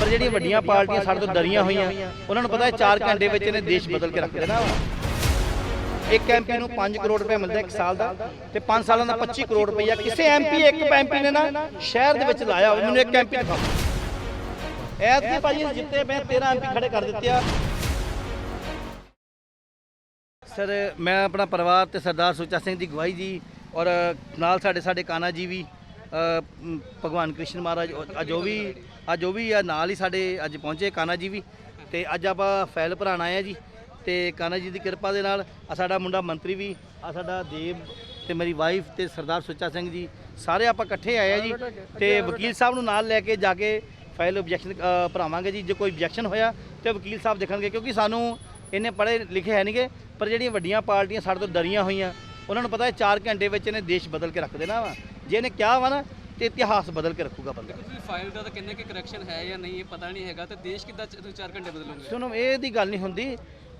ਪਰ ਜਿਹੜੀਆਂ ਵੱਡੀਆਂ ਪਾਰਟੀਆਂ ਸਾਡੇ ਤੋਂ ਡਰੀਆਂ ਹੋਈਆਂ ਉਹਨਾਂ ਨੂੰ ਪਤਾ ਹੈ 4 ਘੰਟੇ ਵਿੱਚ ਇਹਨੇ ਦੇਸ਼ ਬਦਲ ਕੇ ਰੱਖ ਦੇਣਾ ਇੱਕ ਐਮਪੀ ਨੂੰ 5 ਕਰੋੜ ਰੁਪਏ ਮਿਲਦਾ ਇੱਕ ਸਾਲ ਦਾ ਤੇ 5 ਸਾਲਾਂ ਦਾ 25 ਕਰੋੜ ਰੁਪਈਆ ਕਿਸੇ ਐਮਪੀ ਇੱਕ ਐਮਪੀ ਨੇ ਨਾ ਸ਼ਹਿਰ ਦੇ ਵਿੱਚ ਲਾਇਆ ਹੋਵੇ। ਮੈਨੂੰ ਇੱਕ ਐਮਪੀ ਦਿਖਾਓ। ਐਤਕੀ ਭਾਜੀ ਜਿੱਤੇ ਮੈਂ 13 ਐਮਪੀ ਖੜੇ ਕਰ ਦਿੱਤੇ ਆ। ਸਰ ਮੈਂ ਆਪਣਾ ਪਰਿਵਾਰ ਤੇ ਸਰਦਾਰ ਸੁੱਚਾ ਸਿੰਘ ਦੀ ਗਵਾਹੀ ਜੀ ਔਰ ਨਾਲ ਸਾਡੇ ਸਾਡੇ ਕਾਨਾ ਜੀ ਵੀ ਅ, ਭਗਵਾਨ ਕ੍ਰਿਸ਼ਨ ਮਹਾਰਾਜ ਉਹ- ਅੱਜ ਉਹ ਵੀ ਅੱਜ ਉਹ ਵੀ ਆ, ਨਾਲ ਹੀ ਸਾਡੇ ਅੱਜ ਪਹੁੰਚੇ ਕਾਨਾ ਜੀ ਵੀ। ਤੇ ਅੱਜ ਆਪਾਂ ਫਾਈਲ ਭਰਾਣ ਆਏ ਆ ਜੀ। ਤੇ ਕਾਨਾ ਜੀ ਦੀ ਕਿਰਪਾ ਦੇ ਨਾਲ ਆ ਸਾਡਾ ਮੁੰਡਾ ਮੰਤਰੀ ਵੀ, ਆ ਸਾਡਾ ਦੇਵ ਤੇ ਮੇਰੀ ਵਾਈਫ ਤੇ ਸਰਦਾਰ ਸੁੱਚਾ ਸਿੰਘ ਜੀ, ਸਾਰੇ ਆਪਾਂ ਇਕੱਠੇ ਆਏ ਆ ਜੀ। ਤੇ ਵਕੀਲ ਸਾਹਿਬ ਨੂੰ ਨਾਲ ਲੈ ਕੇ ਜਾ ਕੇ ਫਾਈਲ ਆਬਜੈਕਸ਼ਨ ਭਰਾਵਾਂਗੇ ਜੀ। ਜੇ ਕੋਈ ਆਬਜੈਕਸ਼ਨ ਹੋਇਆ ਤੇ ਵਕੀਲ ਸਾਹਿਬ ਦੇਖਣਗੇ, ਕਿਉਂਕਿ ਸਾਨੂੰ ਇਹਨੇ ਪੜ੍ਹੇ ਲਿਖੇ ਹੈ ਨਹੀਂਗੇ, ਪਰ ਜਿਹੜੀਆਂ ਵੱਡੀਆਂ ਪਾਰਟੀਆਂ ਸਾਡੇ ਤੋਂ ਡਰੀਆਂ ਹੋਈਆਂ, ਉਹਨਾਂ ਨੂੰ ਪਤਾ ਹੈ 4 ਘੰਟੇ ਵਿੱਚ ਇਹਨੇ ਦੇਸ਼ ਬਦਲ ਕੇ ਰੱਖ ਦੇਣਾ ਵਾ। ਜੇ ਇਹਨੇ ਕਿਹਾ ਵਾ ਨਾ ਤੇ ਇਤਿਹਾਸ ਬਦਲ ਕੇ ਰੱਖੂਗਾ ਬੰਦਾ। ਤੁਸੀਂ ਫਾਈਲ ਦਾ ਤਾਂ ਕਿੰਨੇ ਕਿ ਕਰੈਕਸ਼ਨ ਹੈ ਜਾਂ ਨਹੀਂ ਇਹ ਪਤਾ ਨਹੀਂ ਹੈਗਾ ਤੇ ਦੇਸ਼ ਕਿੱਦਾਂ ਚ- ਤੁਸੀਂ 4 ਘੰਟੇ ਬਦਲੋਗੇ? ਸੁਣੋ ਇਹ ਦੀ ਗੱਲ ਨਹੀਂ ਹੁੰਦੀ।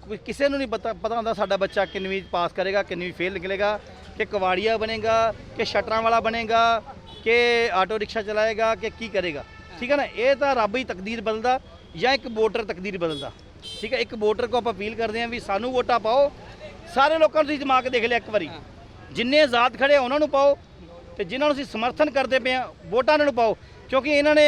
ਕੋਈ ਕਿਸੇ ਨੂੰ ਨਹੀਂ ਪਤਾ ਪਤਾ ਹੁੰਦਾ ਸਾਡਾ ਬੱਚਾ ਕਿੰਨਵੀਂ ਪਾਸ ਕਰੇਗਾ ਕਿੰਨਵੀਂ ਫੇਲ ਨਿਕਲੇਗਾ ਕਿ ਕਵਾੜੀਆ ਬਣੇਗਾ ਕਿ ਸ਼ਟਰਾਂ ਵਾਲਾ ਬਣੇਗਾ ਕਿ ਆਟੋ ਰਿਕਸ਼ਾ ਚਲਾਏਗਾ ਕਿ ਕੀ ਕਰੇਗਾ। ਠੀਕ ਹੈ ਨਾ? ਇਹ ਤਾਂ ਰੱਬ ਹੀ ਤਕਦੀਰ ਬਦਲਦਾ ਜਾਂ ਇੱਕ ਵੋਟਰ ਤਕਦੀਰ ਬਦਲਦਾ। ਠੀਕ ਹੈ? ਇੱਕ ਵੋਟਰ ਕੋ ਆਪਾਂ ਅਪੀਲ ਕਰਦੇ ਹਾਂ ਵੀ ਸਾਨੂੰ ਵੋਟਾਂ ਪਾਓ। ਸਾਰੇ ਲੋਕਾਂ ਨੂੰ ਤੁਸੀਂ ਜਮਾ ਕੇ ਦੇਖ ਲਿਆ ਇੱਕ ਵਾਰੀ। ਜਿੰਨੇ ਆਜ਼ਾਦ ਖੜੇ ਆ ਉਹਨਾਂ ਨੂੰ ਪਾਓ। ਤੇ ਜਿਨ੍ਹਾਂ ਨੂੰ ਅਸੀਂ ਸਮਰਥਨ ਕਰਦੇ ਪਏ ਆ ਵੋਟਾਂ ਇਹਨਾਂ ਨੂੰ ਪਾਓ। ਕਿਉਂਕਿ ਇਹਨਾਂ ਨੇ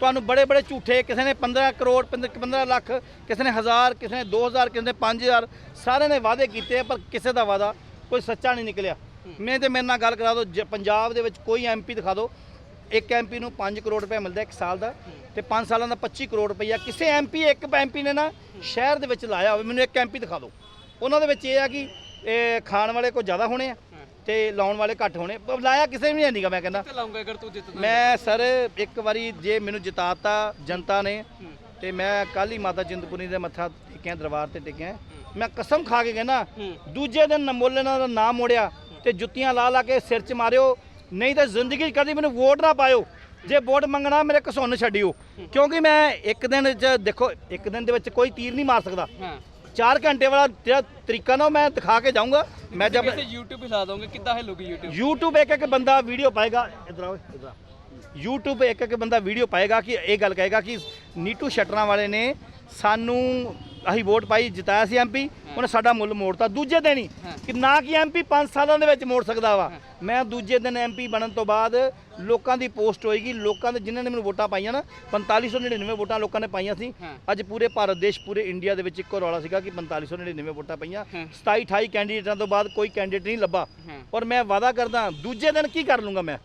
ਤੁਹਾਨੂੰ ਬੜੇ ਬੜੇ ਝੂਠੇ ਕਿਸੇ ਨੇ 15 ਕਰੋੜ 15 ਲੱਖ ਕਿਸੇ ਨੇ 1000 ਕਿਸੇ ਨੇ 2000 ਕਿਸੇ ਨੇ 5000 ਸਾਰਿਆਂ ਨੇ ਵਾਅਦੇ ਕੀਤੇ ਆ, ਪਰ ਕਿਸੇ ਦਾ ਵਾਅਦਾ ਕੋਈ ਸੱਚਾ ਨਹੀਂ ਨਿਕਲਿਆ। ਮੈਂ ਤੇ ਮੇਰੇ ਨਾਲ ਗੱਲ ਕਰਾ ਦਿਓ ਜ- ਪੰਜਾਬ ਦੇ ਵਿੱਚ ਕੋਈ ਐਮਪੀ ਦਿਖਾ ਦਿਓ ਇੱਕ ਐਮਪੀ ਨੂੰ 5 ਕਰੋੜ ਰੁਪਏ ਮਿਲਦਾ ਇੱਕ ਸਾਲ ਦਾ ਤੇ 5 ਸਾਲਾਂ ਦਾ 25 ਕਰੋੜ ਰੁਪਈਆ ਕਿਸੇ ਐਮਪੀ ਇੱਕ ਐਮਪੀ ਨੇ ਨਾ ਸ਼ਹਿਰ ਦੇ ਵਿੱਚ ਲਾਇਆ ਹੋਵੇ ਮੈਨੂੰ ਇੱਕ ਐਮਪੀ ਦਿਖਾ ਦਿਓ। ਉਹਨਾਂ ਦੇ ਵਿੱਚ ਇਹ ਆ ਕਿ ਇਹ ਖਾਣ ਵਾਲੇ ਕੋ ਜ਼ਿਆਦਾ ਹੋਣੇ ਆ। ਤੇ ਲਾਉਣ ਵਾਲੇ ਘੱਟ ਹੋਣੇ। ਲਾਇਆ ਕਿਸੇ ਵੀ ਨਹੀਂਗਾ ਮੈਂ ਕਹਿੰਦਾ। ਤੇ ਲਾਉਂਗਾ ਅਗਰ ਤੂੰ ਜਿੱਤਦਾ ਮੈਂ ਸਰ ਇੱਕ ਵਾਰੀ ਜੇ ਮੈਨੂੰ ਜਿਤਾਤਾ ਜਨਤਾ ਨੇ ਤੇ ਮੈਂ ਕੱਲ ਹੀ ਮਾਤਾ ਚਿੰਤਪੁਰਨੀ ਦੇ ਮੱਥਾ ਟੇਕਿਆ ਦਰਬਾਰ ਤੇ ਟੇਕਿਆ। ਮੈਂ ਕਸਮ ਖਾ ਕੇ ਕਹਿੰਦਾ ਹੂੰ। ਦੂਜੇ ਦਿਨ ਨਮੋਲੇ ਇਹਨਾਂ ਦਾ ਨਾਮ ਮੋੜਿਆ ਤੇ ਜੁੱਤੀਆਂ ਲਾ ਲਾ ਕੇ ਸਿਰ 'ਚ ਮਾਰਿਓ ਨਹੀਂ ਤਾਂ ਜ਼ਿੰਦਗੀ 'ਚ ਕਦੀ ਮੈਨੂੰ ਵੋਟ ਨਾ ਪਾਇਓ। ਜੇ ਵੋਟ ਮੰਗਣਾ ਮੇਰੇ ਘਸੁੰਨ ਛੱਡਿਓ। ਕਿਉਂਕਿ ਮੈਂ ਇੱਕ ਦਿਨ 'ਚ ਦੇਖੋ ਇੱਕ ਦਿਨ ਦੇ ਵਿੱਚ ਕੋਈ ਤੀਰ ਨਹੀਂ ਮਾਰ ਸਕਦਾ। ਹਾਂ। 4 ਘੰਟੇ ਵਾਲਾ ਜਿਹੜਾ ਤਰੀਕਾ ਨਾ ਉਹ ਮੈਂ ਦਿਖਾ ਕੇ ਜਾਊਂਗਾ। ਮੈਂ ਜਦ ਕਿਸੇ YouTube ਹਿਲਾ ਦੋਗੇ ਕਿੱਦਾਂ ਹਿਲੂਗੀ YouTube? YouTube ਇੱਕ ਇੱਕ ਬੰਦਾ ਵੀਡੀਓ ਪਾਏਗਾ। ਇਧਰ ਆਓ ਇਧਰ ਆ YouTube ਇੱਕ ਇੱਕ ਬੰਦਾ ਵੀਡੀਓ ਪਾਏਗਾ ਕਿ ਇਹ ਗੱਲ ਕਹੇਗਾ ਕਿ ਨੀਟੂ ਸ਼ਟਰਾਂ ਵਾਲੇ ਨੇ ਸਾਨੂੰ ਅਸੀਂ ਵੋਟ ਪਾਈ ਜਿਤਾਇਆ ਸੀ ਐਮਪੀ ਉਹਨੇ ਸਾਡਾ ਮੁੱਲ ਮੋੜਤਾ। ਦੂਜੇ ਦਿਨ ਹੀ ਕਿ ਨਾ ਕਿ ਐਮਪੀ 5 ਸਾਲਾਂ ਦੇ ਵਿੱਚ ਮੋੜ ਸਕਦਾ ਵਾ। ਮੈਂ ਦੂਜੇ ਦਿਨ ਐਮਪੀ ਬਣਨ ਤੋਂ ਬਾਅਦ ਲੋਕਾਂ ਦੀ ਪੋਸਟ ਹੋਏਗੀ। ਲੋਕਾਂ ਦੇ ਜਿਨ੍ਹਾਂ ਨੇ ਮੈਨੂੰ ਵੋਟਾਂ ਪਾਈਆਂ ਨਾ 4599 ਵੋਟਾਂ ਲੋਕਾਂ ਨੇ ਪਾਈਆਂ ਸੀ। ਅੱਜ ਪੂਰੇ ਭਾਰਤ ਦੇਸ਼ ਪੂਰੇ ਇੰਡੀਆ ਦੇ ਵਿੱਚ ਇੱਕੋ ਰੌਲਾ ਸੀਗਾ ਕਿ 4599 ਵੋਟਾਂ ਪਈਆਂ। ਹਾਂ। 27 28 ਕੈਂਡੀਡੇਟਾਂ ਤੋਂ ਬਾਅਦ ਕੋਈ ਕੈਂਡੀਡੇਟ ਨਹੀਂ ਲੱਭਾ। ਔਰ ਮੈਂ ਵਾਅਦਾ ਕਰਦਾ ਦੂਜੇ ਦਿਨ ਕੀ ਕਰ ਲੂੰਗਾ ਮੈਂ?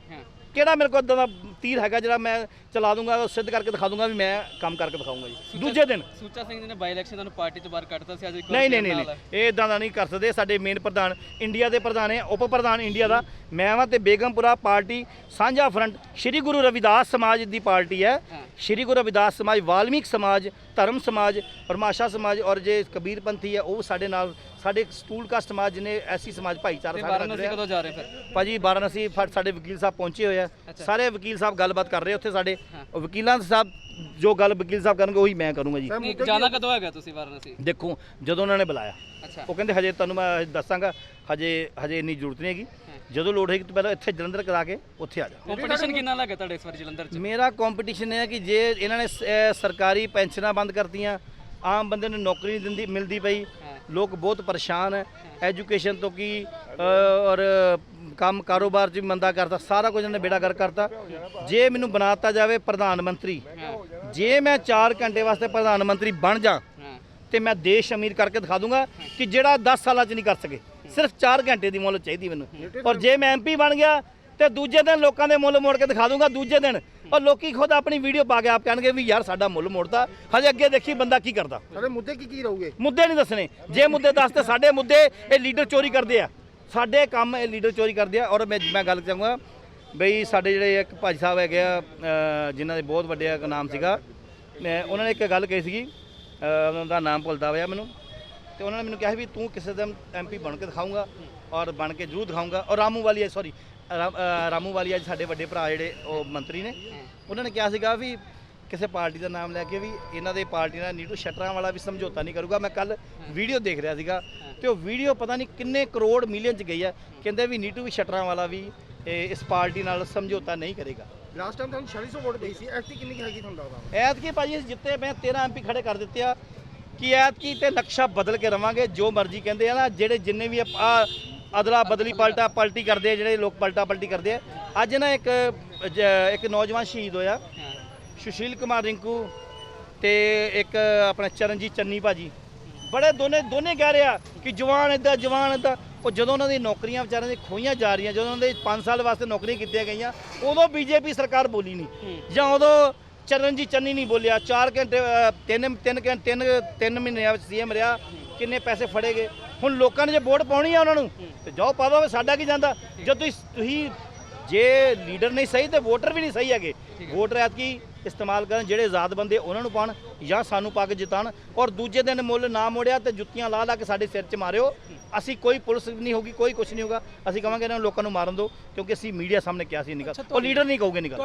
ਕਿਹੜਾ ਮੇਰੇ ਕੋਲ ਇਦਾਂ ਦਾ ਤੀਰ ਹੈਗਾ ਜਿਹੜਾ ਮੈਂ ਚਲਾ ਦੂੰਗਾ ਉਹ ਸਿੱਧ ਕਰਕੇ ਦਿਖਾ ਦੂੰਗਾ ਵੀ ਮੈਂ ਕੰਮ ਕਰਕੇ ਦਿਖਾਊਂਗਾ ਜੀ। ਦੂਜੇ ਦਿਨ। ਸੁੱਚਾ ਸਿੰਘ ਜੀ ਨੇ ਬਾਈ ਇਲੈਕਸ਼ਨ ਤੁਹਾਨੂੰ ਪਾਰਟੀ ਤੋਂ ਬਾਹਰ ਕੱਢਤਾ ਸੀ ਅੱਜ ਇੱਕ ਨਹੀਂ ਨਹੀਂ ਨਹੀਂ ਇਹ ਇਦਾਂ ਦਾ ਨਹੀਂ ਕਰ ਸਕਦੇ। ਸਾਡੇ ਮੇਨ ਪ੍ਰਧਾਨ ਇੰਡੀਆ ਦੇ ਪ੍ਰਧਾਨ ਹੈ ਉਪ ਪ੍ਰਧਾਨ ਇੰਡੀਆ ਦਾ। ਮੈਂ ਵਾਂ ਤੇ ਬੇਗਮਪੁਰਾ ਪਾਰਟੀ ਸਾਂਝਾ ਫਰੰਟ ਸ਼੍ਰੀ ਗੁਰੂ ਰਵਿਦਾਸ ਸਮਾਜ ਦੀ ਪਾਰਟੀ ਹੈ। ਸ਼੍ਰੀ ਗੁਰੂ ਰਵਿਦਾਸ ਸਮਾਜ ਵਾਲਮੀਕ ਸਮਾਜ ਧਰਮ ਸਮਾਜ ਪਰਮਾਸ਼ਾ ਸਮਾਜ ਔਰ ਜੇ ਕਬੀਰ ਪੰਥੀ ਹੈ ਉਹ ਸਾਡੇ ਨਾਲ ਸਾਡੇ ਸਟੂਲ ਕਾਸਟ ਸਮਾਜ ਜਿਹਨੇ ਐਸੀ ਸਮਾਜ ਭਾਈਚਾਰਾ ਸਾਡੇ ਵਾਰਾਣਸੀ। ਕਦੋਂ ਜਾ ਰਹੇ ਫਿਰ? ਭਾਜੀ ਵਾਰਾਣਸੀ ਫਟ ਸਾਡੇ ਵਕੀਲ ਸਾਹਿਬ ਪਹੁੰਚੇ ਹੋਏ ਆ। ਸਾਰੇ ਵਕੀਲ ਸਾਹਿਬ ਗੱਲਬਾਤ ਕਰ ਰਹੇ ਉੱਥੇ ਸਾਡੇ। ਵਕੀਲਾਂ ਸਾਹਿਬ ਜੋ ਗੱਲ ਵਕੀਲ ਸਾਹਿਬ ਕਰਨਗੇ ਉਹੀ ਮੈਂ ਕਰੂੰਗਾ ਜੀ। ਨਹੀਂ ਜਾਣਾ ਕਦੋਂ ਹੈਗਾ ਤੁਸੀਂ ਵਾਰਾਣਸੀ? ਦੇਖੋ ਜਦੋਂ ਉਹਨਾਂ ਨੇ ਬੁਲਾਇਆ। ਅੱਛਾ। ਉਹ ਕਹਿੰਦੇ ਹਜੇ ਤੁਹਾਨੂੰ ਮੈਂ ਦੱਸਾਂਗਾ ਹਜੇ ਹਜੇ ਇੰਨੀ ਜ਼ਰੂਰਤ ਨਹੀਂ ਹੈਗੀ। ਜਦੋਂ ਲੋੜ ਹੈਗੀ ਤੂੰ ਪਹਿਲਾਂ ਇੱਥੇ ਜਲੰਧਰ ਕਰਾ ਕੇ ਉੱਥੇ ਆ ਜਾ ਕੰਪੀਟੀਸ਼ਨ ਕਿੰਨਾ ਲੱਗਾ ਤੁਹਾਡੇ ਇਸ ਵਾਰੀ ਜਲੰਧਰ ਚ? ਮੇਰਾ ਕੰਪੀਟੀਸ਼ਨ ਇਹ ਹੈ ਕਿ ਜੇ ਇਹਨਾਂ ਨੇ ਸ- ਅਹ ਸਰਕਾਰੀ ਪੈਨਸ਼ਨਾਂ ਬੰਦ ਕਰਤੀਆਂ ਆਮ ਬੰਦੇ ਨੂੰ ਨੌਕਰੀ ਨਹੀਂ ਦਿੰਦੀ ਮਿਲਦੀ ਪਈ। ਲੋਕ ਬਹੁਤ ਪਰੇਸ਼ਾਨ ਹੈ। ਐਜੂਕੇਸ਼ਨ ਤੋਂ ਕੀ ਅਹ, ਔਰ ਕੰਮ ਕਾਰੋਬਾਰ 'ਚ ਵੀ ਮੰਦਾ ਕਰਤਾ ਸਾਰਾ ਕੁਝ ਇਹਨੇ ਬੇੜਾ ਕਰ ਕਰਤਾ। ਜੇ ਮੈਨੂੰ ਬਣਾਤਾ ਜਾਵੇ ਪ੍ਰਧਾਨ ਮੰਤਰੀ ਜੇ ਮੈਂ 4 ਘੰਟੇ ਵਾਸਤੇ ਪ੍ਰਧਾਨ ਮੰਤਰੀ ਬਣ ਜਾ ਤੇ ਮੈਂ ਦੇਸ਼ ਅਮੀਰ ਕਰਕੇ ਦਿਖਾ ਦੂੰਗਾ ਕਿ ਜਿਹੜਾ 10 ਸਾਲਾਂ 'ਚ ਨਹੀਂ ਕਰ ਸਕੇ। ਸਿਰਫ 4 ਘੰਟੇ ਦੀ ਮੁੱਲ ਚਾਹੀਦੀ ਮੈਨੂੰ। ਔਰ ਜੇ ਮੈਂ ਐਮਪੀ ਬਣ ਗਿਆ ਤੇ ਦੂਜੇ ਦਿਨ ਲੋਕਾਂ ਦੇ ਮੁੱਲ ਮੋੜ ਕੇ ਦਿਖਾ ਦੂੰਗਾ ਦੂਜੇ ਦਿਨ। ਔਰ ਲੋਕੀ ਖੁਦ ਆਪਣੀ ਵੀਡੀਓ ਪਾ ਕੇ ਆਪ ਕਹਿਣਗੇ ਵੀ ਯਾਰ ਸਾਡਾ ਮੁੱਲ ਮੋੜਦਾ ਹਜੇ ਅੱਗੇ ਦੇਖੀ ਬੰਦਾ ਕੀ ਕਰਦਾ। ਸਾਡੇ ਮੁੱਦੇ ਕੀ ਕੀ ਰਹੂਗੇ? ਮੁੱਦੇ ਨਹੀਂ ਦੱਸਣੇ। ਜੇ ਮੁੱਦੇ ਦੱਸਦੇ ਸਾਡੇ ਮੁੱਦੇ ਇਹ ਲੀਡਰ ਚੋਰੀ ਕਰਦੇ ਆ। ਸਾਡੇ ਕੰਮ ਇਹ ਲੀਡਰ ਚੋਰੀ ਕਰਦੇ ਆ ਔਰ ਮੈਂ ਮੈਂ ਗੱਲ ਚਾਹੂੰਗਾ ਬਈ ਸਾਡੇ ਜਿਹੜੇ ਇੱਕ ਭਾਜੀ ਸਾਹਿਬ ਹੈਗੇ ਆ ਜਿਨ੍ਹਾਂ ਦੇ ਬਹੁਤ ਵੱਡੇ ਨਾਮ ਸੀਗਾ। ਮੈਂ ਉਹਨਾਂ ਨੇ ਇੱਕ ਗੱਲ ਕਹੀ ਸੀਗੀ ਉਹਨਾਂ ਦਾ ਨਾਮ ਭੁੱਲਦਾ ਹੋਇਆ ਮੈਨੂੰ। ਤੇ ਉਹਨਾਂ ਨੇ ਮੈਨੂੰ ਕਿਹਾ ਵੀ ਤੂੰ ਕਿਸੇ ਦਿਨ ਐਮਪੀ ਬਣ ਕੇ ਦਿਖਾਊਂਗਾ ਔਰ ਬਣ ਕੇ ਜ਼ਰੂਰ ਦਿਖਾਊਂਗਾ। ਔਰ ਰਾਮੂ ਵਾਲੀਆ ਸੌਰੀ ਰਾਮੂ ਵਾਲੀਆ ਜੀ ਸਾਡੇ ਵੱਡੇ ਭਰਾ ਜਿਹੜੇ ਉਹ ਮੰਤਰੀ ਨੇ। ਉਹਨਾਂ ਨੇ ਕਿਹਾ ਸੀਗਾ ਵੀ ਕਿਸੇ ਪਾਰਟੀ ਦਾ ਨਾਮ ਲੈ ਕੇ ਵੀ ਇਹਨਾਂ ਦੇ ਪਾਰਟੀ ਨਾਲ ਨੀਟੂ ਸ਼ਟਰਾਂ ਵਾਲਾ ਵੀ ਸਮਝੌਤਾ ਨਹੀਂ ਕਰੂਗਾ। ਮੈਂ ਕੱਲ ਵੀਡੀਓ ਦੇਖ ਰਿਹਾ ਸੀਗਾ ਤੇ ਉਹ ਵੀਡੀਓ ਪਤਾ ਨਹੀਂ ਕਿੰਨੇ ਕਰੋੜ ਮਿਲੀਅਨ ਚ ਗਈ ਆ ਕਹਿੰਦੇ ਵੀ ਨੀਟੂ ਵੀ ਸ਼ਟਰਾਂ ਵਾਲਾ ਵੀ ਇਹ ਇਸ ਪਾਰਟੀ ਨਾਲ ਸਮਝੌਤਾ ਨਹੀਂ ਕਰੇਗਾ। ਲਾਸਟ ਟਾਈਮ ਤੁਹਾਨੂੰ 4600 ਵੋਟ ਗਈ ਸੀ। ਐਕਟੀ ਕਿੰਨੀ ਕੁ ਹੈਗੀ ਤੁਹਾਨੂੰ ਲੱਗਦਾ? ਐਤਕੀ ਭਾਜੀ ਅਸੀਂ ਜਿੱਤੇ ਮੈਂ 13 ਐਮਪੀ ਖੜੇ ਕਰ ਦਿੱਤੇ ਆ। ਕਿ ਐਤਕੀ ਤੇ ਨਕਸ਼ਾ ਬਦਲ ਕੇ ਰਵਾਂਗੇ ਜੋ ਮਰਜ਼ੀ ਕਹਿੰਦੇ ਆ ਨਾ ਜਿਹੜੇ ਜਿੰਨੇ ਵੀ ਆ ਅਦਲਾ ਬਦਲੀ ਪਲਟਾ ਪਲਟੀ ਕਰਦੇ ਆ ਜਿਹੜੇ ਲੋਕ ਪਲਟਾ ਪਲਟੀ ਕਰਦੇ ਆ। ਅੱਜ ਨਾ ਇੱਕ ਇੱਕ ਨੌਜਵਾਨ ਸ਼ਹੀਦ ਹੋਇਆ। ਹਾਂ। ਸੁਸ਼ੀਲ ਕੁਮਾਰ ਰਿੰਕੂ ਤੇ ਇੱਕ ਆਪਣਾ ਚਰਨਜੀਤ ਚੰਨੀ ਭਾਜੀ। ਬੜੇ ਦੋਨੇ ਦੋਨੇ ਕਹਿ ਰਿਹਾ ਕਿ ਜਵਾਨ ਇਦਾਂ ਜਵਾਨ ਇਦਾਂ ਉਹ ਜਦੋਂ ਉਹਨਾਂ ਦੀ ਨੌਕਰੀਆਂ ਵਿਚਾਰਿਆਂ ਦੀ ਖੋਈਆਂ ਜਾ ਰਹੀਆਂ ਜਦੋਂ ਉਹਨਾਂ ਦੇ 5 ਸਾਲ ਵਾਸਤੇ ਨੌਕਰੀਆਂ ਕੀਤੀਆਂ ਗਈਆਂ ਉਦੋਂ ਬੀਜੇਪੀ ਸਰਕਾਰ ਬੋਲੀ ਨਹੀਂ। ਜਾਂ ਉਦੋਂ ਚਰਨਜੀਤ ਚੰਨੀ ਨਹੀਂ ਬੋਲਿਆ। 4 ਘੰਟੇ ਅ, ਤਿੰਨ ਤਿੰਨ ਘੰਟੇ ਤਿੰਨ ਤਿੰਨ ਮਹੀਨਿਆਂ ਵਿੱਚ ਸੀਐਮ ਰਿਹਾ ਕਿੰਨੇ ਪੈਸੇ ਫੜੇ ਗਏ। ਹੁਣ ਲੋਕਾਂ ਨੇ ਜੇ ਵੋਟ ਪਾਉਣੀ ਆ ਉਹਨਾਂ ਨੂੰ ਤੇ ਜਾਓ ਪਾ ਦਿਓ ਸਾਡਾ ਕੀ ਜਾਂਦਾ? ਜੇ ਤੁਸੀਂ ਤੁਸੀਂ ਜੇ ਲੀਡਰ ਨਹੀਂ ਸਹੀ ਤੇ ਵੋਟਰ ਵੀ ਨਹੀਂ ਸਹੀ ਹੈਗੇ। ਵੋਟਰ ਐਤਕੀ ਇਸਤੇਮਾਲ ਕਰਨ ਜਿਹੜੇ ਆਜ਼ਾਦ ਬੰਦੇ ਉਹਨਾਂ ਨੂੰ ਪਾਣ ਜਾਂ ਸਾਨੂੰ ਪਾ ਕੇ ਜਿਤਾਣ ਔਰ ਦੂਜੇ ਦਿਨ ਮੁੱਲ ਨਾ ਮੋੜਿਆ ਤੇ ਜੁੱਤੀਆਂ ਲਾ ਲਾ ਕੇ ਸਾਡੇ ਸਿਰ 'ਚ ਮਾਰਿਓ। ਅਸੀਂ ਕੋਈ ਪੁਲਿਸ ਨਹੀਂ ਹੋਗੀ ਕੋਈ ਕੁਝ ਨਹੀਂ ਹੋਗਾ ਅਸੀਂ ਕਹਾਂਗੇ ਇਹਨਾਂ ਨੂੰ ਲੋਕਾਂ ਨੂੰ ਮਾਰਨ ਦਿਓ ਕਿਉਂਕਿ ਅਸੀਂ ਮੀਡੀਆ ਸਾਹਮਣੇ ਕਿਹਾ ਸੀ ਨਿਕਲ। ਉਹ ਲੀਡਰ ਨਹੀਂ ਕਹੋਗੇ ਨਿਕਲ।